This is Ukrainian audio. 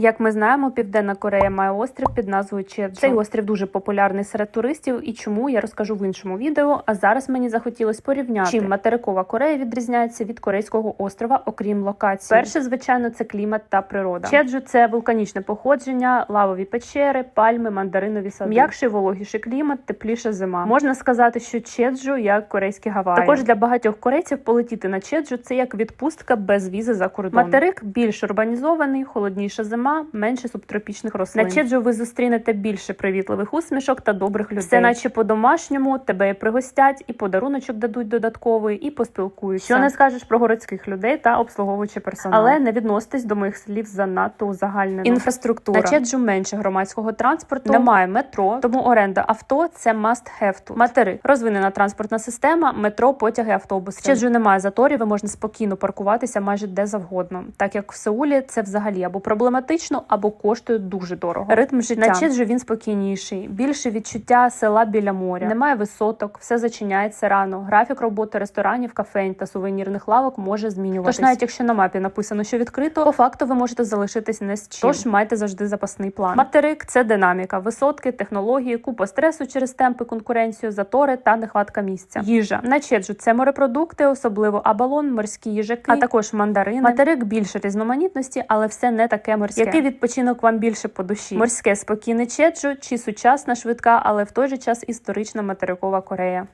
Як ми знаємо, Південна Корея має острів під назвою Чеджу. Цей острів дуже популярний серед туристів, і чому я розкажу в іншому відео. А зараз мені захотілось порівняти, чим материкова Корея відрізняється від корейського острова, окрім локації. Перше, звичайно, це клімат та природа. Чеджу це вулканічне походження, лавові печери, пальми, мандаринові сади. М'якший вологіший клімат, тепліша зима. Можна сказати, що Чеджу як корейські Гаваї. Також для багатьох корейців полетіти на Чеджу це як відпустка без візи за кордон. Материк більш урбанізований, холодніша зима, менше субтропічних рослин. На ви зустрінете більше привітливих усмішок та добрих людей. Все наче по-домашньому, тебе пригостять, і подаруночок дадуть додатковий, і поспілкуються. Що не скажеш про городських людей та обслуговуючий персонал. Але не відноситесь до моїх слів занадто узагальнено. Інфраструктура. На Чеджу менше громадського транспорту, немає метро, тому оренда авто це must have тут. Матери розвинена транспортна система, метро, потяги, автобуси. В Чеджу немає заторів, і можна спокійно паркуватися майже де завгодно, так як в Сеулі це взагалі або проблематично, або коштує дуже дорого. Ритм життя на Чеджу він спокійніший, більше відчуття села біля моря. Немає висоток, все зачиняється рано. Графік роботи ресторанів, кафень та сувенірних лавок може змінюватись. Тож навіть якщо на мапі написано, що відкрито, по факту ви можете залишитись не з чим. Тож майте завжди запасний план. Материк це динаміка, висотки, технології, купа стресу через темпи, конкуренцію, затори та нехватка місця. Їжа на Чеджу це морепродукти, особливо абалон, морські їжаки, а також мандарини. Материк більше різноманітності, але все не таке морське. Який відпочинок вам більше по душі? Морське спокійне Чеджу чи сучасна, швидка, але в той же час історична материкова Корея.